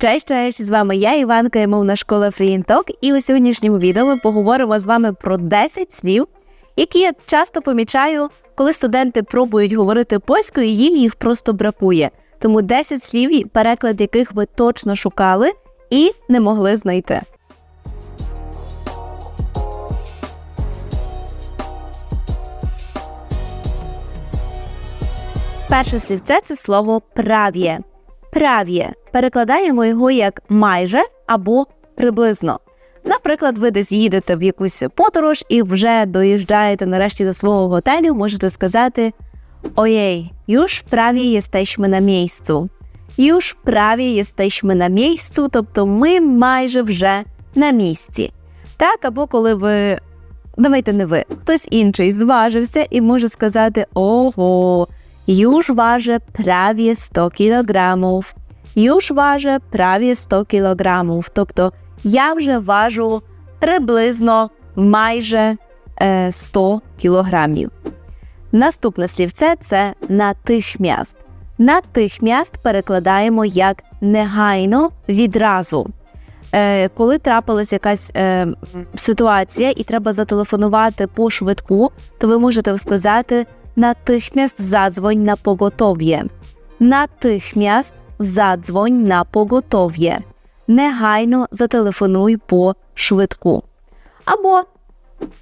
Cześć, cześć! З вами я, Іванка, і мовна школа Talk. І у сьогоднішньому відео ми поговоримо з вами про 10 слів, які я часто помічаю, коли студенти пробують говорити польською, і їм їх просто бракує. Тому 10 слів, переклад яких ви точно шукали і не могли знайти. Перше слівце це слово прав'є. Прав'є. Перекладаємо його як майже або приблизно. Наприклад, ви десь їдете в якусь подорож і вже доїжджаєте нарешті до свого готелю, можете сказати Ojej, już prawie jesteśmy na miejscu. Już prawie jesteśmy na miejscu, тобто ми майже вже на місці. Так, або коли ви, давайте не ви, хтось інший зважився і може сказати Ого, już waży prawie 100 кілограмів. Już waży prawie 100 кілограмів. Тобто я вже важу приблизно майже е, 100 кілограмів. Наступне слівце це натихмяст. Натихмяст перекладаємо як негайно відразу. Е, коли трапилась якась е, ситуація і треба зателефонувати по швидку, то ви можете сказати natychmiast zadzwoń na pogotowie. Natychmiast zadzwoń na pogotowie. Негайно зателефонуй по швидку. Або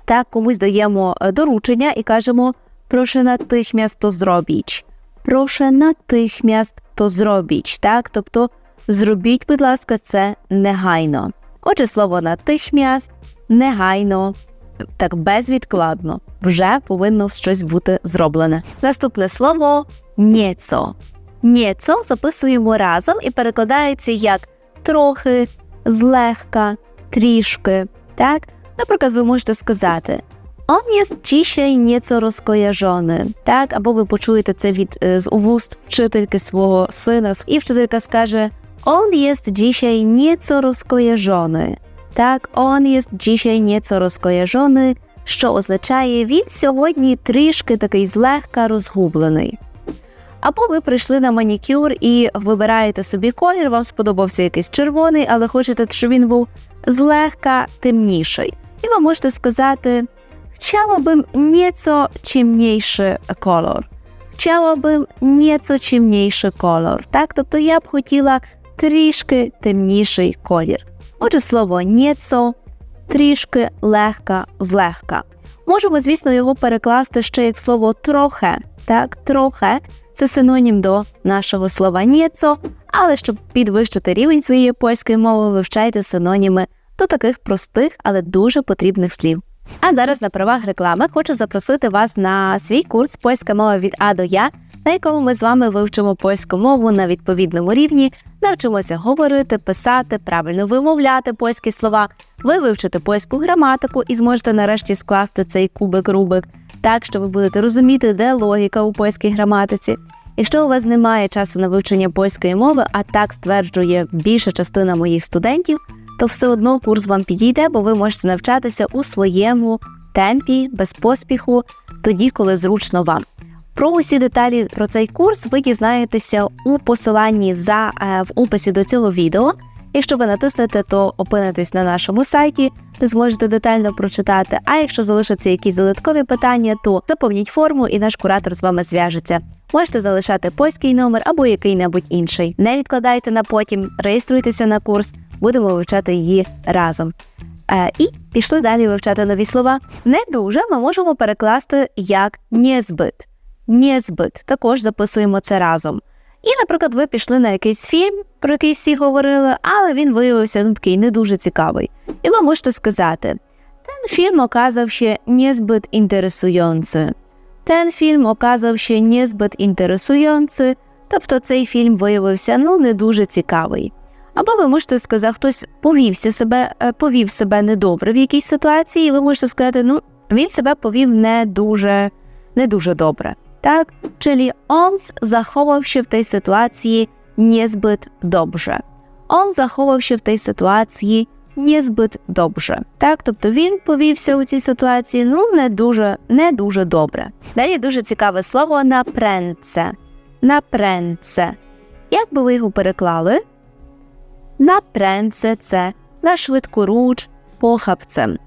так комусь даємо доручення і кажемо прошу natychmiast to zrobić. Прошу natychmiast to zrobić. Так? Тобто зробіть, будь ласка, це негайно. Отже, слово natychmiast, негайно, так безвідкладно вже повинно щось бути зроблене. Наступне слово «нєцо». «Нєцо» записуємо разом і перекладається як трохи, злегка, трішки. Так? Наприклад, ви можете сказати Он є dzisiaj nieco розкояжоний. Так, або ви почуєте це від з уст вчительки свого сина, і вчителька скаже Он jest dzisiaj nieco rozkojarzony. Так, он jest dzisiaj nieco rozkojarzony, що означає він сьогодні трішки такий злегка розгублений. Або ви прийшли на манікюр і вибираєте собі колір, вам сподобався якийсь червоний, але хочете, щоб він був злегка темніший. І ви можете сказати: Chciałabym nieco ciemniejszy kolor. Chciałabym nieco ciemniejszy kolor. Так? Тобто я б хотіла трішки темніший колір. Отже, слово «нєцо» трішки легка, злегка. Можемо, звісно, його перекласти ще як слово трохе. Так, трохе це синонім до нашого слова «нєцо», але щоб підвищити рівень своєї польської мови, вивчайте синоніми до таких простих, але дуже потрібних слів. А зараз на правах реклами хочу запросити вас на свій курс польська мова від А до Я, на якому ми з вами вивчимо польську мову на відповідному рівні, навчимося говорити, писати, правильно вимовляти польські слова. Ви вивчите польську граматику і зможете нарешті скласти цей кубик-рубик, так що ви будете розуміти, де логіка у польській граматиці. Якщо у вас немає часу на вивчення польської мови, а так стверджує більша частина моїх студентів, то все одно курс вам підійде, бо ви можете навчатися у своєму темпі, без поспіху, тоді, коли зручно вам. Про усі деталі про цей курс ви дізнаєтеся у посиланні за е, в описі до цього відео. Якщо ви натиснете, то опинитесь на нашому сайті, де зможете детально прочитати. А якщо залишаться якісь додаткові питання, то заповніть форму і наш куратор з вами зв'яжеться. Можете залишати польський номер або який-небудь інший. Не відкладайте на потім, реєструйтеся на курс, будемо вивчати її разом. Е, і пішли далі вивчати нові слова. Не дуже ми можемо перекласти як «нєзбит». «Нєзбит». Також записуємо це разом. І, наприклад, ви пішли на якийсь фільм, про який всі говорили, але він виявився ну, такий не дуже цікавий. І ви можете сказати: ten film okazał się niezbyt interesujący. Ten film okazał się niezbyt interesujący, тобто цей фільм виявився ну не дуже цікавий. Або ви можете сказати, хтось повівся себе, е, повів себе недобре в якійсь ситуації, і ви можете сказати, ну він себе повів не дуже, не дуже добре. Tak? Czyli on zachował się w tej sytuacji niezbyt. On zachował się w tej sytuacji dobrze. Так, тобто він повівся у цій ситуації ну не дуже, не дуже добре. Далі дуже цікаве слово напренце. Напренце. Як би ви його переклали? напренце це на швидкоруч, похапцем.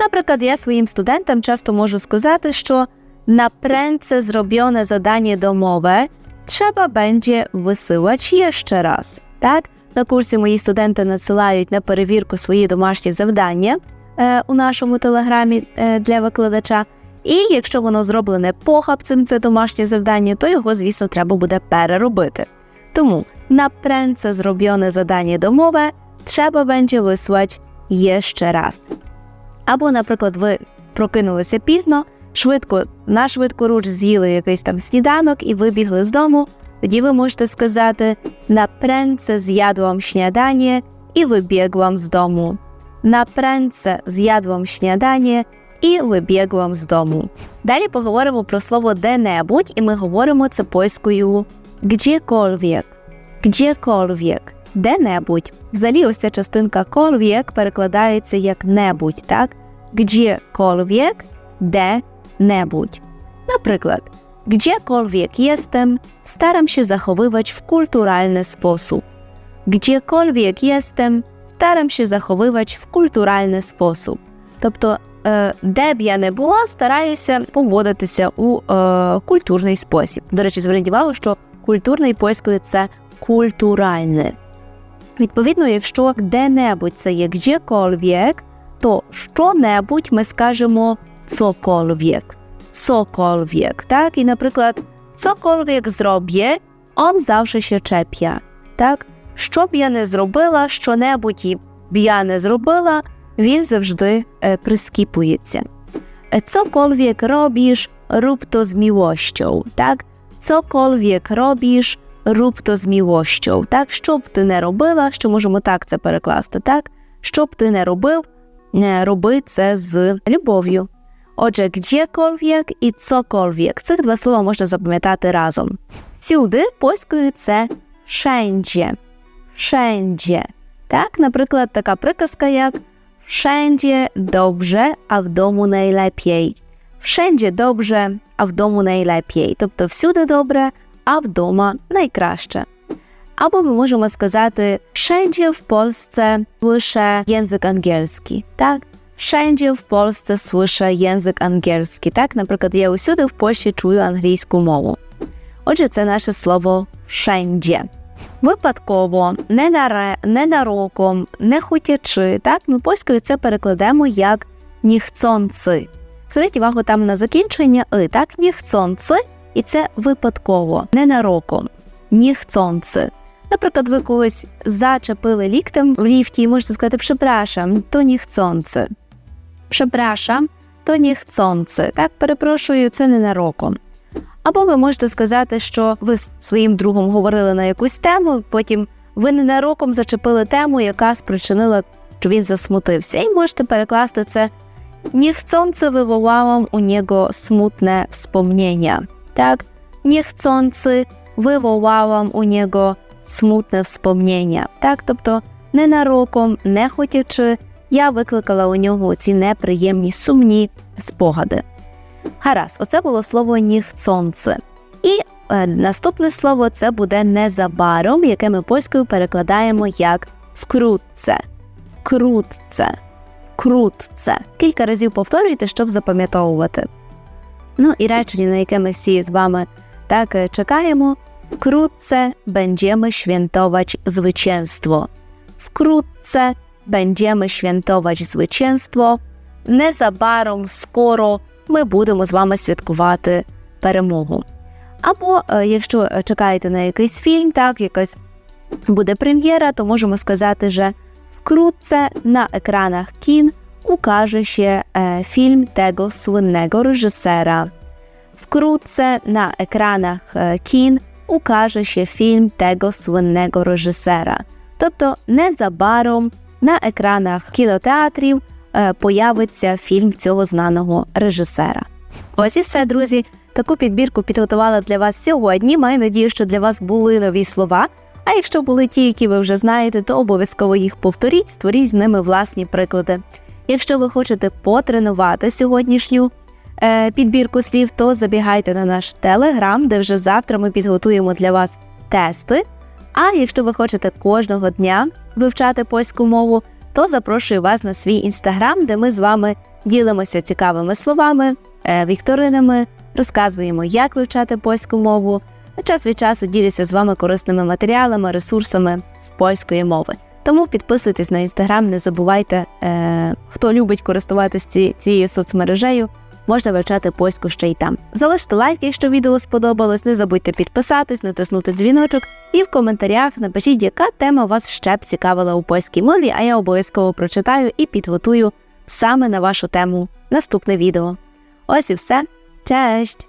Наприклад, я своїм студентам часто можу сказати, що напрędce zrobione zadanie domowe trzeba będzie wysyłać jeszcze raz. Так? На курсі мої студенти надсилають на перевірку свої домашні завдання е, у нашому телеграмі е, для викладача. І якщо воно зроблене похабцем, це домашнє завдання, то його, звісно, треба буде переробити. Тому напрędce zrobione zadanie domowe trzeba będzie wysłać jeszcze raz. Або, наприклад, ви прокинулися пізно, швидко на швидкоруч з'їли якийсь там сніданок і вибігли з дому. Тоді ви можете сказати напрędce zjadłam śniadanie і wybiegłam з дому. Напрędce zjadłam śniadanie і вибігłam з дому. Далі поговоримо про слово де-небудь, і ми говоримо це польською gdziekolwiek. Gdziekolwiek. Де-небудь. Взагалі, ось ця частинка колвік перекладається як небудь, так? Gdziekolwiek, де-небудь. Наприклад, gdziekolwiek jestem, staram się zachowywać w kulturalny sposób. Gdziekolwiek jestem, staram się zachowywać w kulturalny sposób. Тобто, е, де б я не була, стараюся поводитися у е, культурний спосіб. До речі, зверніть увагу, що культурний польською це культуральне. Відповідно, якщо де-небудь це є gdziekolwiek, то що-небудь ми скажемо cokolwiek. Cokolwiek, так? І, наприклад, cokolwiek zrobię, on zawsze się czepia. Так? Що б я не зробила, що-небудь і б я не зробила, він завжди прискіпується. Е, Cokolwiek robisz, rób to z miłością, так? Cokolwiek robisz, rób to з miłością. Так, що б ти не робила, що можемо так це перекласти, так? Що б ти не робив, роби це з любов'ю. Отже, gdziekolwiek і cokolwiek. Цих два слова можна запам'ятати разом. Всюди польською це wszędzie. Wszędzie. Так, наприклад, така приказка, як Wszędzie dobrze, a w domu najlepiej. Wszędzie dobrze, a w domu najlepiej. Тобто всюди добре, а вдома найкраще. Або ми можемо сказати wszędzie w Polsce słyszę język angielski. Так? Wszędzie в Polsce słyszę język angielski. Так? Наприклад, я усюди в Польщі чую англійську мову. Отже, це наше слово wszędzie. Випадково, ненароком, не хотячи, так, ми польською це перекладемо як ніхцонци. Зверніть увагу там на закінчення и, так, ніхцонци, і це випадково, ненароком, ніхцонци. Наприклад, ви когось зачепили ліктем в ліфті і можете сказати «Przepraszam, то ніхцонци. «Przepraszam, то ніхцонци. Так, перепрошую, це ненароком. Або ви можете сказати, що ви з своїм другом говорили на якусь тему, потім ви ненароком зачепили тему, яка спричинила, що він засмутився. І можете перекласти це niechcący wywołałam u niego smutne wspomnienia. Tak? Niechcący wywołałam у niego смутне wspomnienia. Так? Тобто ненароком, не хотячи, я викликала у нього ці неприємні сумні спогади. Гаразд, оце було слово ніхцонце. І е, наступне слово це буде незабаром, яке ми польською перекладаємо як вкрутце. Вкрутце. Вкрутце. Кілька разів повторюйте, щоб запам'ятовувати. Ну і речення, на яке ми всі з вами так е, czekaємо. Wkrótce będziemy świętować zwycięstwo. Wkrótce będziemy świętować zwycięstwo. Незабаром, скоро ми будемо з вами святкувати перемогу. Або е, якщо чекаєте на якийсь фільм, так, якась буде прем'єра, то можемо сказати, що ekranach kin ukaże się e, film tego słynnego reżysera. Wkrótce na ekranach e, kin ukaże się film tego słynnego reżysera. Тобто незабаром на екранах кінотеатрів е, появиться фільм цього знаного режисера. Ось і все, друзі. Таку підбірку підготувала для вас сьогодні. Маю надію, що для вас були нові слова. А якщо були ті, які ви вже знаєте, то обов'язково їх повторіть, створіть з ними власні приклади. Якщо ви хочете потренувати сьогоднішню е, підбірку слів, то забігайте на наш телеграм, де вже завтра ми підготуємо для вас тести А якщо ви хочете кожного дня вивчати польську мову, то запрошую вас на свій інстаграм, де ми з вами ділимося цікавими словами, е, вікторинами, розказуємо, як вивчати польську мову. Час від часу ділюся з вами корисними матеріалами, ресурсами з польської мови. Тому підписуйтесь на інстаграм, не забувайте, е, хто любить користуватися цією соцмережею, можна вивчати польську ще й там. Залиште лайк, якщо відео сподобалось, не забудьте підписатись, натиснути дзвіночок і в коментарях напишіть, яка тема вас ще б цікавила у польській мові, а я обов'язково прочитаю і підготую саме на вашу тему наступне відео. Ось і все. Честь!